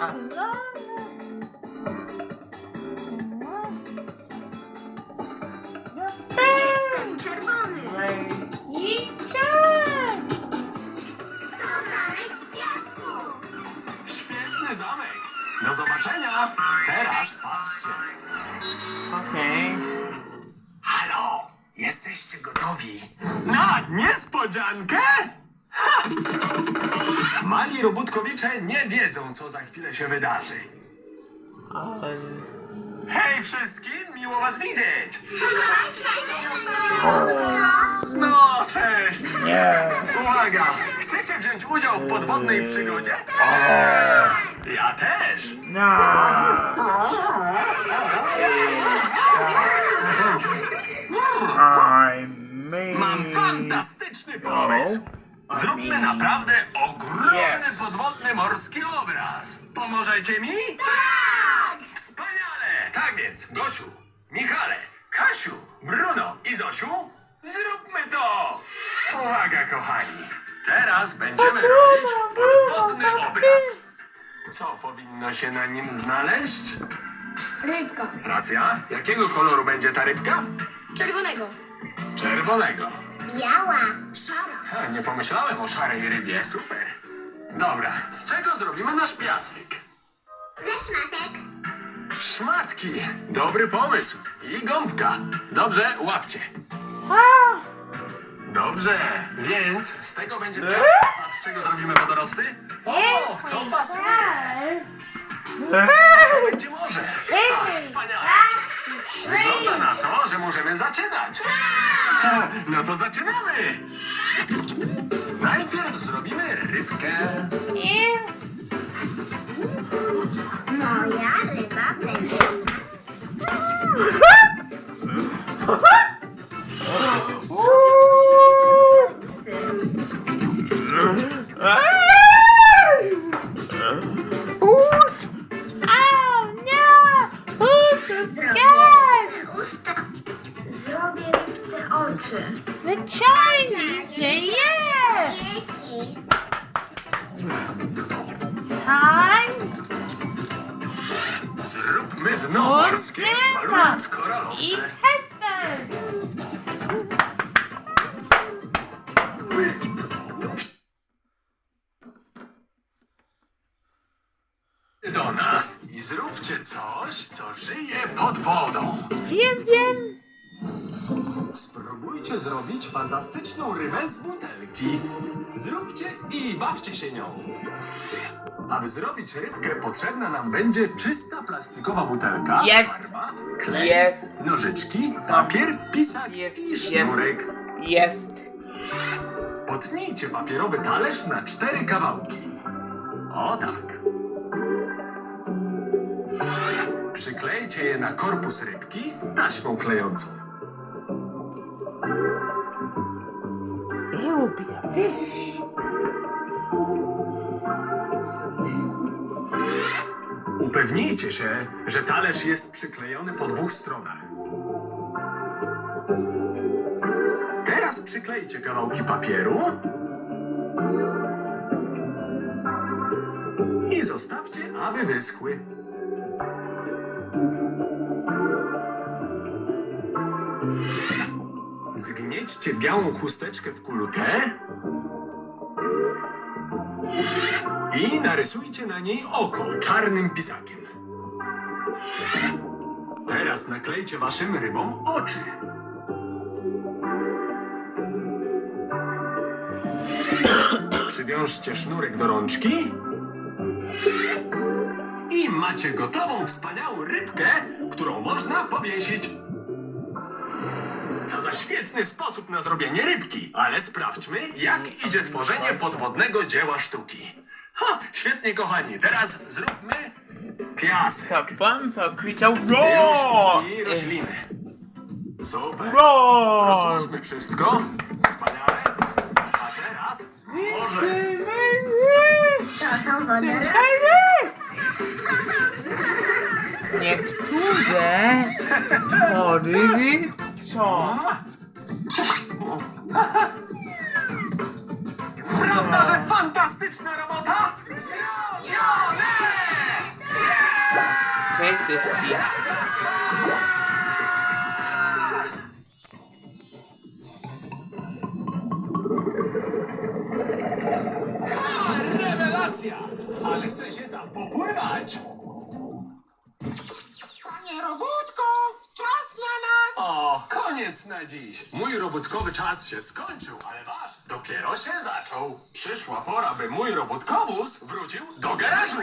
아. 아. Teraz patrzcie. Okej. Halo! Jesteście gotowi na niespodziankę? Ha! Mali robótkowicze nie wiedzą, co za chwilę się wydarzy. Ale... Hej wszystkim, miło was widzieć! Cześć, cześć. No, cześć! Nie! Uwaga! Chcecie wziąć udział w podwodnej przygodzie? Ja też! No! I mean... Mam fantastyczny pomysł! Zróbmy naprawdę ogromny Yes. podwodny morski obraz. Pomożecie mi? Tak! Wspaniale! Tak więc, Gosiu, Michale, Kasiu, Bruno i Zosiu, zróbmy to! Uwaga, kochani! Teraz będziemy robić podwodny obraz. Co powinno się na nim znaleźć? Rybka. Racja. Jakiego koloru będzie ta rybka? Czerwonego. Czerwonego. Biała. Szara. Ha, nie pomyślałem o szarej rybie. Super. Dobra, z czego zrobimy nasz piasek? Ze szmatek. Szmatki. Dobry pomysł. I gąbka. Dobrze, łapcie. Dobrze, więc z tego będzie piasek. A z czego zrobimy wodorosty? O, to pasuje. To będzie morze. A, wspaniale. Wygląda na to, że możemy zaczynać. No to zaczynamy. Najpierw zrobimy rybkę. Moja ryba będzie u nas. Wyciągnijcie je! Dzieci. Time Zróbmy dno morskie, Morskie, malując i koralowce. Do nas i zróbcie coś, co żyje pod wodą. Wiem, wiem! Spróbujcie zrobić fantastyczną rybę z butelki. Zróbcie i bawcie się nią. Aby zrobić rybkę, potrzebna nam będzie czysta plastikowa butelka, Jest. farba, klej, Jest. nożyczki, papier, pisak Jest, i jest. sznurek. Jest! Potnijcie papierowy talerz na cztery kawałki. O tak. Przyklejcie je na korpus rybki taśmą klejącą. It be a fish! Upewnijcie się, że talerz jest przyklejony po dwóch stronach. Teraz przyklejcie kawałki papieru i zostawcie, aby wyschły. Zgniećcie białą chusteczkę w kulkę i narysujcie na niej oko czarnym pisakiem. Teraz naklejcie waszym rybom oczy. Przywiążcie sznurek do rączki i macie gotową, wspaniałą rybkę, którą można powiesić. Świetny sposób na zrobienie rybki, ale sprawdźmy, jak idzie tworzenie podwodnego dzieła sztuki. Ha, świetnie, kochani, teraz zróbmy piasek. Fun, to kwitał Róż i rośliny. Super. Rozłóżmy wszystko. Wspaniale. A teraz może To są wodorosty. Niektóre Ryby? Co? Prawda, że fantastyczna robota? Zrobione! Cześć, Zyski. A, rewelacja! Ale chcę się tam popływać. O, koniec na dziś. Mój robótkowy czas się skończył, ale wasz dopiero się zaczął. Przyszła pora, by mój robótkowóz wrócił do garażu.